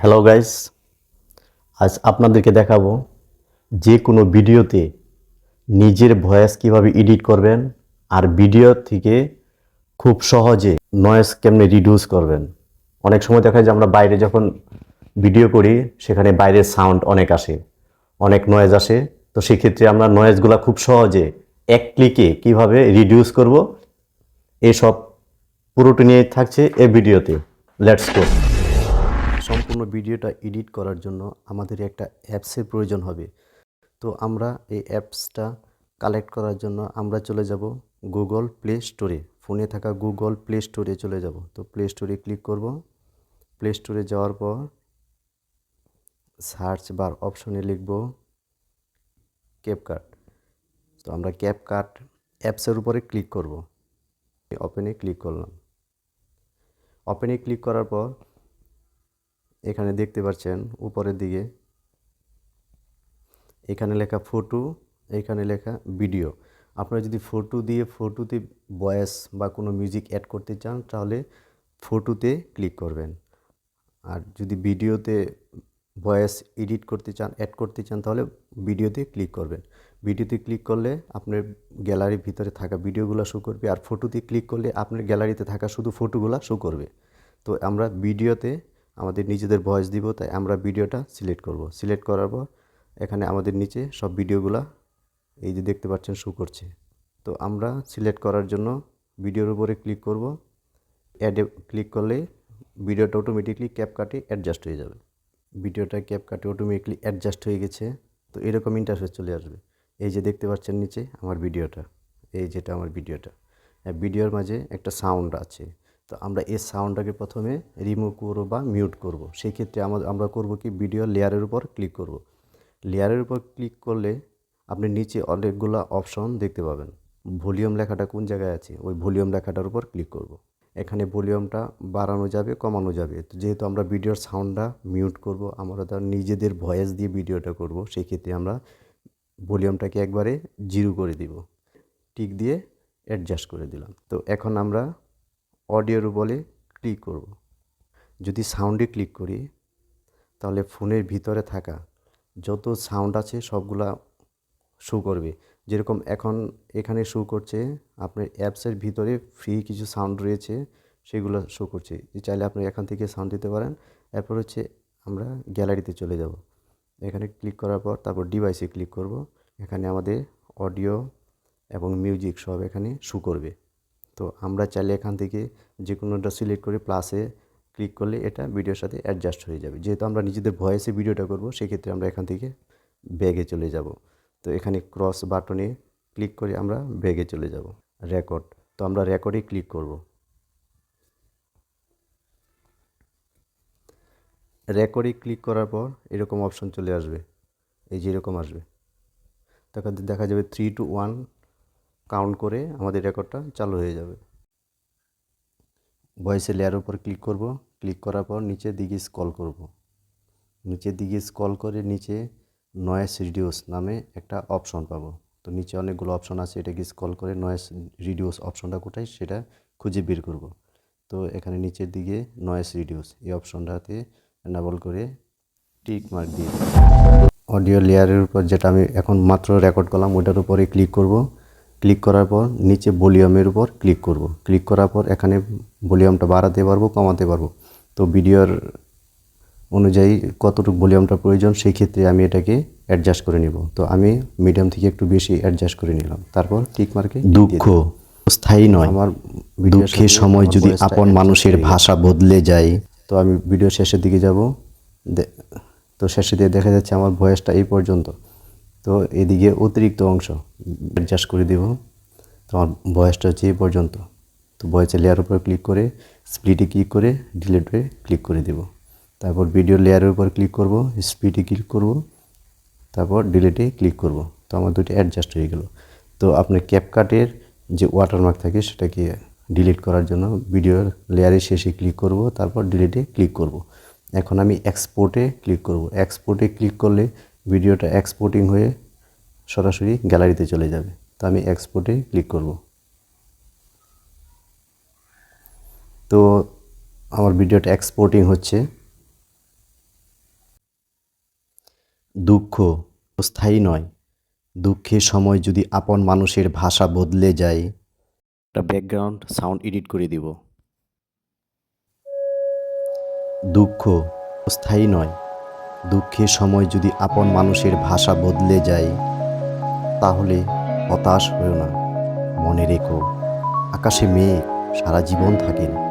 Hello guys আজ আপনাদেরকে দেখাবো যে কোনো ভিডিওতে নিজের ভয়েস কীভাবে এডিট করবেন আর ভিডিও থেকে খুব সহজে নয়েজ কেমনে রিডিউস করবেন। অনেক সময় দেখা যায় যে আমরা বাইরে যখন ভিডিও করি, সেখানে বাইরের সাউন্ড অনেক আসে, অনেক নয়েজ আসে। তো সেক্ষেত্রে আমরা নয়েজগুলো খুব সহজে এক ক্লিকে কীভাবে রিডিউস করব, এসব পুরোটা নিয়ে থাকছে এই ভিডিওতে। লেটস গো সম্পূর্ণ ভিডিওটা এডিট করার জন্য আমাদের একটা অ্যাপসের প্রয়োজন হবে। তো আমরা এই অ্যাপসটা কালেক্ট করার জন্য আমরা চলে যাব গুগল প্লে স্টোরে। ফোনে থাকা গুগল প্লে স্টোরে চলে যাব। তো প্লে স্টোরে ক্লিক করব। প্লে স্টোরে যাওয়ার পর সার্চ বার অপশনে লিখব ক্যাপকার্ট তো আমরা ক্যাপকার্ট অ্যাপসের উপরে ক্লিক করব। ওপেনে ক্লিক করলাম। ওপেনে ক্লিক করার পর এখানে দেখতে পাচ্ছেন উপরের দিকে। এখানে লেখা ফটো, এখানে লেখা ভিডিও। আপনারা যদি ফটো দিয়ে ফটোতে ভয়েস বা কোনো মিউজিক অ্যাড করতে চান, তাহলে ফটোতে ক্লিক করবেন। আর যদি ভিডিওতে ভয়েস এডিট করতে চান, অ্যাড করতে চান, তাহলে ভিডিওতে ক্লিক করবেন। ভিডিওতে ক্লিক করলে আপনার গ্যালারির ভিতরে থাকা ভিডিওগুলো শো করবে, আর ফটোতে ক্লিক করলে আপনার গ্যালারিতে থাকা শুধু ফটোগুলো শো করবে। তো আমরা ভিডিওতে আমাদের নিজেদের ভয়েস দিব, তাই আমরা ভিডিওটা সিলেক্ট করব। সিলেক্ট করার পর এখানে আমাদের নিচে সব ভিডিওগুলা এই যে দেখতে পাচ্ছেন শো করছে। তো আমরা সিলেক্ট করার জন্য ভিডিওর উপরে ক্লিক করব। অ্যাডে ক্লিক করলে ভিডিওটা অটোমেটিকলি ক্যাপ কাটে অ্যাডজাস্ট হয়ে যাবে। ভিডিওটা ক্যাপ কাটে অটোমেটিকলি অ্যাডজাস্ট হয়ে গেছে, তো এরকম ইন্টারফেস চলে আসবে। এই যে দেখতে পাচ্ছেন নিচে আমার ভিডিওটা, এই যেটা আমার ভিডিওটা। ভিডিওর মাঝে একটা সাউন্ড আছে। তো আমরা এই সাউন্ডটাকে প্রথমে রিমুভ করব বা মিউট করব। সেই ক্ষেত্রে আমরা করব কি ভিডিও লেয়ারের উপর ক্লিক করব। লেয়ারের উপর ক্লিক করলে আপনি নিচে অনেকগুলো অপশন দেখতে পাবেন। ভলিউম লেখাটা কোন জায়গায় আছে? ওই ভলিউম লেখাটার উপর ক্লিক করব। এখানে ভলিউমটা বাড়ানো যাবে, কমানো যাবে। যেহেতু আমরা ভিডিওর সাউন্ডটা মিউট করব, আমরা তার নিজেদের ভয়েস দিয়ে ভিডিওটা করব, সেই ক্ষেত্রে আমরা ভলিউমটাকে একবারে জিরো করে দিব। টিক দিয়ে অ্যাডজাস্ট করে দিলাম। তো এখন আমরা অডিওর বলে ক্লিক করব। যদি সাউন্ডে ক্লিক করি, তাহলে ফোনের ভিতরে থাকা যত সাউন্ড আছে সবগুলা শো করবে। যেরকম এখন এখানে শো করছে, আপনার অ্যাপসের ভিতরে ফ্রি কিছু সাউন্ড রয়েছে, সেগুলো শো করছে। চাইলে আপনি এখান থেকে সাউন্ড দিতে পারেন। এরপর হচ্ছে আমরা গ্যালারিতে চলে যাব। এখানে ক্লিক করার পর তারপর ডিভাইসে ক্লিক করব। এখানে আমাদের অডিও এবং মিউজিক সব এখানে শো করবে। তো আমরা চাইলে এখান থেকে যে কোনোটা সিলেক্ট করে প্লাসে ক্লিক করলে এটা ভিডিওর সাথে অ্যাডজাস্ট হয়ে যাবে। যেহেতু আমরা নিজেদের ভয়েসে ভিডিওটা করব, সেক্ষেত্রে আমরা এখান থেকে ব্যাগে চলে যাব। তো এখানে ক্রস বাটনে ক্লিক করে আমরা ব্যাগে চলে যাব রেকর্ড তো আমরা রেকর্ডে ক্লিক করব। রেকর্ডে ক্লিক করার পর এরকম অপশন চলে আসবে, এই যে এরকম আসবে। তখন দেখা যাবে থ্রি টু ওয়ান কাউন্ট করে আমাদের রেকর্ডটা চালু হয়ে যাবে। ভয়েসের লেয়ার উপর ক্লিক করব। ক্লিক করার পর নিচের দিকে স্কল করব। নিচের দিকে স্কল করে নিচে নয়েস রিডিউস নামে একটা অপশন পাবো। তো নিচে অনেকগুলো অপশন আছে, এটাকে স্কল করে নয়েস রিডিউস অপশনটা কোথায় সেটা খুঁজে বের করব। তো এখানে নিচের দিকে নয়েস রিডিউস এই অপশনটাতে এনাবল করে টিক মার্ক দিয়ে অডিও লেয়ারের উপর যেটা আমি এখন মাত্র রেকর্ড করলাম ওটার উপরে ক্লিক করব। ক্লিক করার পর নিচে ভলিউমের উপর ক্লিক করব। ক্লিক করার পর এখানে ভলিউমটা বাড়াতে পারব কমাতে পারব। তো ভিডিওর অনুযায়ী কতটুকু ভলিউমটা প্রয়োজন সেই ক্ষেত্রে আমি এটাকে অ্যাডজাস্ট করে নিব। তো আমি মিডিয়াম থেকে একটু বেশি অ্যাডজাস্ট করে নিলাম। তারপর টিক মার্কে দুঃখ স্থায়ী নয়। আমার দুঃখের সময় যদি আপন মানুষের ভাষা বদলে যায়। তো আমি ভিডিও শেষের দিকে যাব। তো শেষের দিকে দেখা যাচ্ছে আমার ভয়েসটা এই পর্যন্ত। তো এদিকে অতিরিক্ত অংশ অ্যাডজাস্ট করে দেব। তো আমার ভয়েসটা হচ্ছে এই পর্যন্ত। তো ভয়েসের লেয়ার উপর ক্লিক করে স্প্লিটে ক্লিক করে ডিলেটে ক্লিক করে দেব। তারপর ভিডিও লেয়ারের উপর ক্লিক করব স্পিডে ক্লিক করব, তারপর ডিলেটে ক্লিক করব। তো আমার দুটি অ্যাডজাস্ট হয়ে গেল। তো আপনার ক্যাপকাটের যে ওয়াটারমার্ক থাকে সেটাকে ডিলিট করার জন্য ভিডিওর লেয়ারের শেষে ক্লিক করব, তারপর ডিলিটে ক্লিক করব। এখন আমি এক্সপোর্টে ক্লিক করব। এক্সপোর্টে ক্লিক করলে ভিডিওটা এক্সপোর্টিং হয়ে সরাসরি গ্যালারিতে চলে যাবে। তো আমি এক্সপোর্টে ক্লিক করব। তো আমার ভিডিওটা এক্সপোর্টিং হচ্ছে। দুঃখ স্থায়ী নয়। দুঃখের সময় যদি আপন মানুষের ভাষা বদলে যায়, একটা ব্যাকগ্রাউন্ড সাউন্ড এডিট করে দিব। দুঃখ স্থায়ী নয়। দুঃখের সময় যদি আপন মানুষের ভাষা বদলে যায়, তাহলে হতাশ হয়েও না। মনে রেখো, আকাশে মেয়ে সারা জীবন থাকেন।